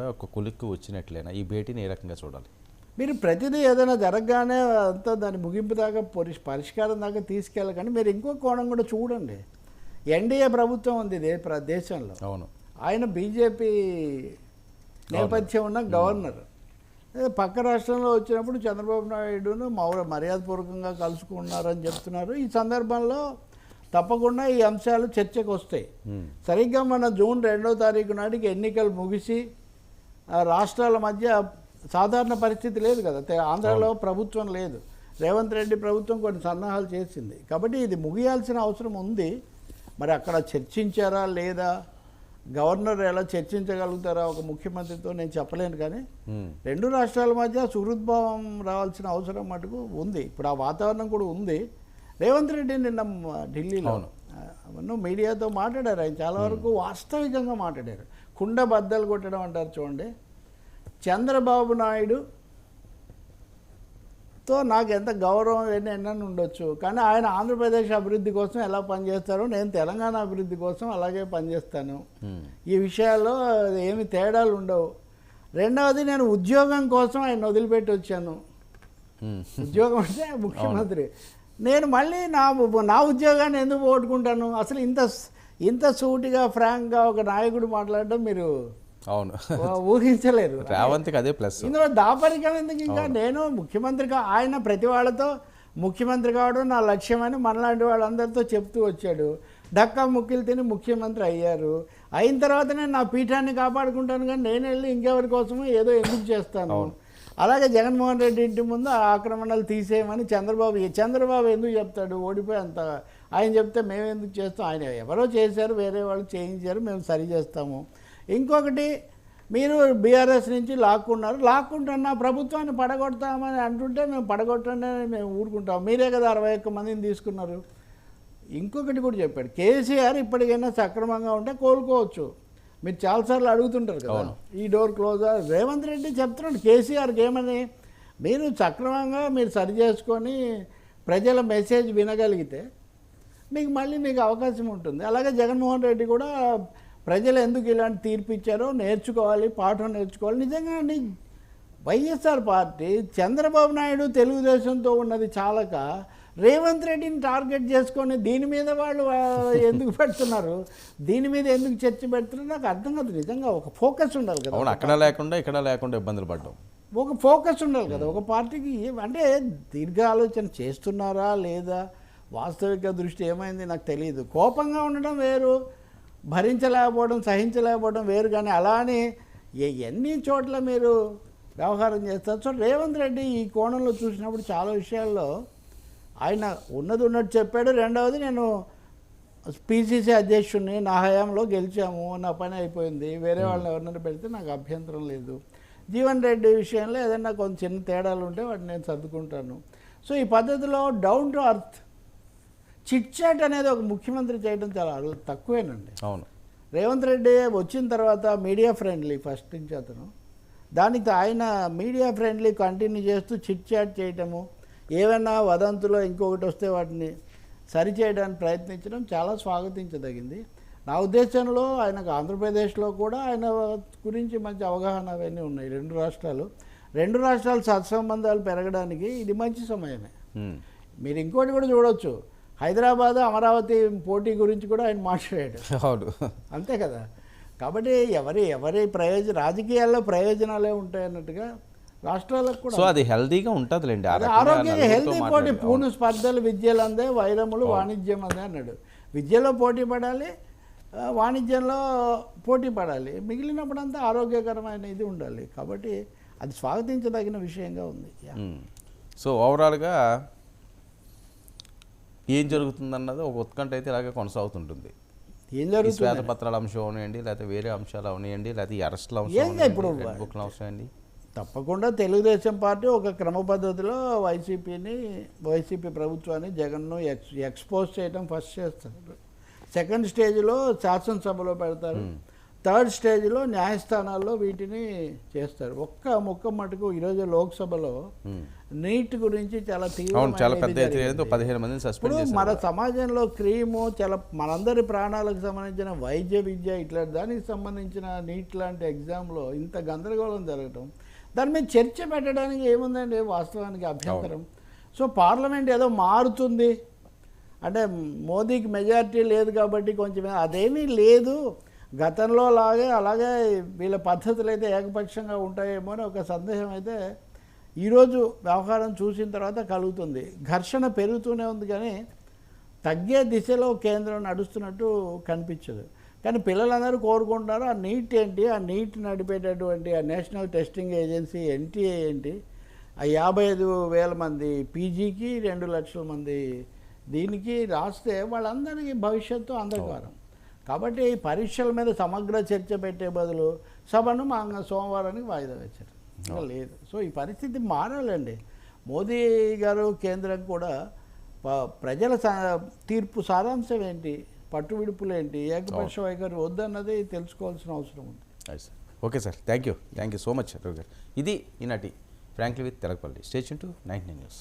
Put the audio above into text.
కూడా ఒక కులిక్కు వచ్చినట్లేనా? ఈ భేటీని ఏ రకంగా చూడాలి? మీరు ప్రతిదీ ఏదైనా జరగగానే అంతా దాని ముగింపు దాకా పరి- పరిష్కారం దాకా తీసుకెళ్ళకండి మీరు ఇంకో కోణం కూడా చూడండి. ఎన్డీఏ ప్రభుత్వం ఉంది దేశంలో. అవును. ఆయన బీజేపీ నేపథ్యం ఉన్న గవర్నర్. పక్క రాష్ట్రంలో వచ్చినప్పుడు చంద్రబాబు నాయుడును మౌర మర్యాదపూర్వకంగా కలుసుకున్నారని చెప్తున్నారు. ఈ సందర్భంలో తప్పకుండా ఈ అంశాలు చర్చకు వస్తాయి. సరిగ్గా మన జూన్ రెండో తారీఖు నాటికి ఎన్నికలు ముగిసి రాష్ట్రాల మధ్య సాధారణ పరిస్థితి లేదు కదా. ఆంధ్రాలో ప్రభుత్వం లేదు. రేవంత్ రెడ్డి ప్రభుత్వం కొన్ని సన్నాహాలు చేసింది. కాబట్టి ఇది ముగియాల్సిన అవసరం ఉంది. మరి అక్కడ చర్చించారా లేదా? గవర్నర్ ఎలా చర్చించగలుగుతారా? ఒక ముఖ్యమంత్రితో నేను చెప్పలేను కానీ. రెండు రాష్ట్రాల మధ్య సుహృద్భావం రావాల్సిన అవసరం మటుకు ఉంది. ఇప్పుడు ఆ వాతావరణం కూడా ఉంది. రేవంత్ రెడ్డి నిన్న ఢిల్లీలో అవును. అవును మీడియాతో మాట్లాడారు ఆయన. చాలా వరకు వాస్తవికంగా మాట్లాడారు. కుండ బద్దలు కొట్టడం అంటారు చూడండి. చంద్రబాబు నాయుడు తో నాకు ఎంత గౌరవం ఎన్ని ఎన్నని ఉండొచ్చు. కానీ ఆయన ఆంధ్రప్రదేశ్ అభివృద్ధి కోసం ఎలా పనిచేస్తారో నేను తెలంగాణ అభివృద్ధి కోసం అలాగే పనిచేస్తాను. ఈ విషయాల్లో ఏమి తేడాలు ఉండవు. రెండవది నేను ఉద్యోగం కోసం ఆయన వదిలిపెట్టి వచ్చాను. ఉద్యోగం అంటే ముఖ్యమంత్రి. నేను మళ్ళీ నా నా ఉద్యోగాన్ని ఎందుకు పోగొట్టుకుంటాను? అసలు ఇంత ఇంత సూటిగా ఫ్రాంక్గా ఒక నాయకుడు మాట్లాడడం మీరు అవును. ఊహించలేరు. రేవంత్కి అదే ప్లస్. ఇందులో దాపరికం ఎందుకు ఇంకా? నేను ముఖ్యమంత్రిగా ఆయన ప్రతి వాళ్ళతో ముఖ్యమంత్రి కావడం నా లక్ష్యమని మనలాంటి వాళ్ళందరితో చెప్తూ వచ్చాడు. డక్కా ముక్కిలు తిని ముఖ్యమంత్రి అయ్యారు. అయిన తర్వాత నేను నా పీఠాన్ని కాపాడుకుంటాను కానీ నేను వెళ్ళి ఇంకెవరి కోసమో ఏదో ఎందుకు చేస్తాను? అలాగే జగన్మోహన్ రెడ్డి ఇంటి ముందు ఆ ఆక్రమణలు తీసేయమని చంద్రబాబు చంద్రబాబు ఎందుకు చెప్తాడు? ఓడిపోయి అంత ఆయన చెప్తే మేము ఎందుకు చేస్తాం? ఆయన ఎవరో చేశారు వేరే వాళ్ళు చేయించారు మేము సరి చేస్తాము. ఇంకొకటి మీరు బీఆర్ఎస్ నుంచి లాక్కున్నారు. లాక్కుంటున్నా ప్రభుత్వాన్ని పడగొడతామని అంటుంటే మేము పడగొట్టండి మేము ఊరుకుంటాం. మీరే కదా అరవై ఒక్క మందిని తీసుకున్నారు. ఇంకొకటి కూడా చెప్పాడు. కేసీఆర్ ఇప్పటికైనా సక్రమంగా ఉంటే కోలుకోవచ్చు. మీరు చాలాసార్లు అడుగుతుంటారు కదా. ఈ డోర్ క్లోజ్ రేవంత్ రెడ్డి చెప్తున్నాడు కేసీఆర్కి ఏమని? మీరు సక్రమంగా మీరు సరి చేసుకొని ప్రజల మెసేజ్ వినగలిగితే మీకు మళ్ళీ మీకు అవకాశం ఉంటుంది. అలాగే జగన్మోహన్ రెడ్డి కూడా ప్రజలు ఎందుకు ఇలాంటి తీర్పు ఇచ్చారో నేర్చుకోవాలి పాఠం నేర్చుకోవాలి. నిజంగా అండి వైఎస్ఆర్ పార్టీ చంద్రబాబు నాయుడు తెలుగుదేశంతో ఉన్నది చాలక రేవంత్ రెడ్డిని టార్గెట్ చేసుకొని దీని మీద వాళ్ళు ఎందుకు పెడుతున్నారు? దీని మీద ఎందుకు చర్చ పెడుతున్నారు? నాకు అర్థం కాదు. నిజంగా ఒక ఫోకస్ ఉండాలి కదా. అక్కడ లేకుండా ఇక్కడ లేకుండా ఇబ్బందులు పడ్డాం. ఒక ఫోకస్ ఉండాలి కదా. ఒక పార్టీకి అంటే దీర్ఘ ఆలోచన చేస్తున్నారా లేదా? వాస్తవిక దృష్టి ఏమైంది నాకు తెలియదు. కోపంగా ఉండడం వేరు భరించలేకపోవడం సహించలేకపోవడం వేరు కానీ అలా అని ఎ- ఎన్ని చోట్ల మీరు వ్యవహారం చేస్తారు. సో రేవంత్ రెడ్డి ఈ కోణంలో చూసినప్పుడు చాలా విషయాల్లో ఆయన ఉన్నది ఉన్నట్టు చెప్పాడు. రెండవది నేను పీసీసీ అధ్యక్షుడిని నా హయాంలో గెలిచాము. నా పని అయిపోయింది. వేరే వాళ్ళని ఎవరినైనా పెడితే నాకు అభ్యంతరం లేదు. జీవన్ రెడ్డి విషయంలో ఏదైనా కొంచెం చిన్న తేడాలు ఉంటే వాటిని నేను సర్దుకుంటాను. సో ఈ పద్ధతిలో down to earth chit chat అనేది ఒక ముఖ్యమంత్రి చేయడం చాలా తక్కువేనండి. అవును. రేవంత్ రెడ్డి వచ్చిన తర్వాత మీడియా ఫ్రెండ్లీ ఫస్ట్ నుంచి అతను. దానికి ఆయన మీడియా ఫ్రెండ్లీ కంటిన్యూ చేస్తూ చిట్ చాట్ చేయటము ఏమైనా వదంతులో ఇంకొకటి వస్తే వాటిని సరిచేయడానికి ప్రయత్నించడం చాలా స్వాగతించదగింది. నా ఉద్దేశంలో ఆయనకు ఆంధ్రప్రదేశ్లో కూడా ఆయన గురించి మంచి అవగాహన అవన్నీ ఉన్నాయి. రెండు రాష్ట్రాలు. రెండు రాష్ట్రాల సత్సంబంధాలు పెరగడానికి ఇది మంచి సమయమే. మీరు ఇంకోటి కూడా చూడొచ్చు. హైదరాబాద్ అమరావతి పోటీ గురించి కూడా ఆయన మాట్లాడాడు. అవును. అంతే కదా. కాబట్టి ఎవరి ఎవరి ప్రయోజన రాజకీయాల్లో ప్రయోజనాలే ఉంటాయన్నట్టుగా రాష్ట్రాలకు కూడా సో అది హెల్దీగా ఉంటుందిలేండి ఆరోగ్యంగా హెల్తీ పోటీ. పూను స్పర్ధలు విద్యలు అందే వైరములు వాణిజ్యం అందే అన్నాడు. విద్యలో పోటీ పడాలి వాణిజ్యంలో పోటీ పడాలి. మిగిలినప్పుడంతా ఆరోగ్యకరమైన ఇది ఉండాలి. కాబట్టి అది స్వాగతించదగిన విషయంగా ఉంది. సో ఓవరాల్గా ఏం జరుగుతుందన్నది ఒక ఉత్కంఠ అయితే ఇలాగే కొనసాగుతుంటుంది. ఏం జరుగుతుంది? శ్వేతపత్రాల అంశం అవనివ్వండి లేకపోతే వేరే అంశాలు అవనివ్వండి లేకపోతే ఈ అరెస్ట్ల అంశం బుక్ల అంశం అండి తప్పకుండా తెలుగుదేశం పార్టీ ఒక క్రమ పద్ధతిలో వైసీపీని వైసీపీ ప్రభుత్వాన్ని జగన్ను ఎక్స్ ఎక్స్పోజ్ చేయడం ఫస్ట్ చేస్తారు. సెకండ్ స్టేజ్లో శాసనసభలో పెడతారు. థర్డ్ స్టేజ్లో న్యాయస్థానాల్లో వీటిని చేస్తారు. ఒక్క ముక్క మటుకు ఈరోజు లోక్సభలో నీట్ గురించి చాలా సస్పెండ్ మన సమాజంలో క్రీము చాలా మనందరి ప్రాణాలకు సంబంధించిన వైద్య విద్య ఇట్లాంటి దానికి సంబంధించిన నీట్ లాంటి ఎగ్జామ్లో ఇంత గందరగోళం జరగటం దాని మీద చర్చ పెట్టడానికి ఏముందండి? వాస్తవానికి అభ్యంతరం. సో పార్లమెంట్ ఏదో మారుతుంది. అంటే మోదీకి మెజారిటీ లేదు కాబట్టి కొంచెం అదేమీ లేదు. గతంలో లాగే అలాగే వీళ్ళ పద్ధతులు అయితే ఏకపక్షంగా ఉంటాయేమో అని ఒక సందేహం అయితే ఈరోజు వ్యవహారం చూసిన తర్వాత కలుగుతుంది. ఘర్షణ పెరుగుతూనే ఉంది కానీ తగ్గే దిశలో కేంద్రం నడుస్తున్నట్టు కనిపించదు. కానీ పిల్లలందరూ కోరుకుంటున్నారు ఆ నీట్ ఏంటి ఆ నీట్ నడిపేటటువంటి ఆ నేషనల్ టెస్టింగ్ ఏజెన్సీ ఎన్టీఏ ఏంటి ఆ యాభై ఐదు వేల మంది పీజీకి రెండు లక్షల మంది దీనికి రాస్తే వాళ్ళందరికీ భవిష్యత్తు అంధకారం. కాబట్టి ఈ పరీక్షల మీద సమగ్ర చర్చ పెట్టే బదులు సభను మా సోమవారానికి వాయిదా వేశారు. లేదు. సో ఈ పరిస్థితి మారాలండి. మోదీ గారు కేంద్రం కూడా ప్రజల సా- తీర్పు సారాంశం ఏంటి? పట్టు విడుపులు ఏంటి ఏకపక్ష వైఖరి వద్దన్నది తెలుసుకోవాల్సిన అవసరం ఉంది. Okay sir thank you thank you so much Ravi గారు. ఇది ఈనాటి frankly with Telakapalli. Station two nine news.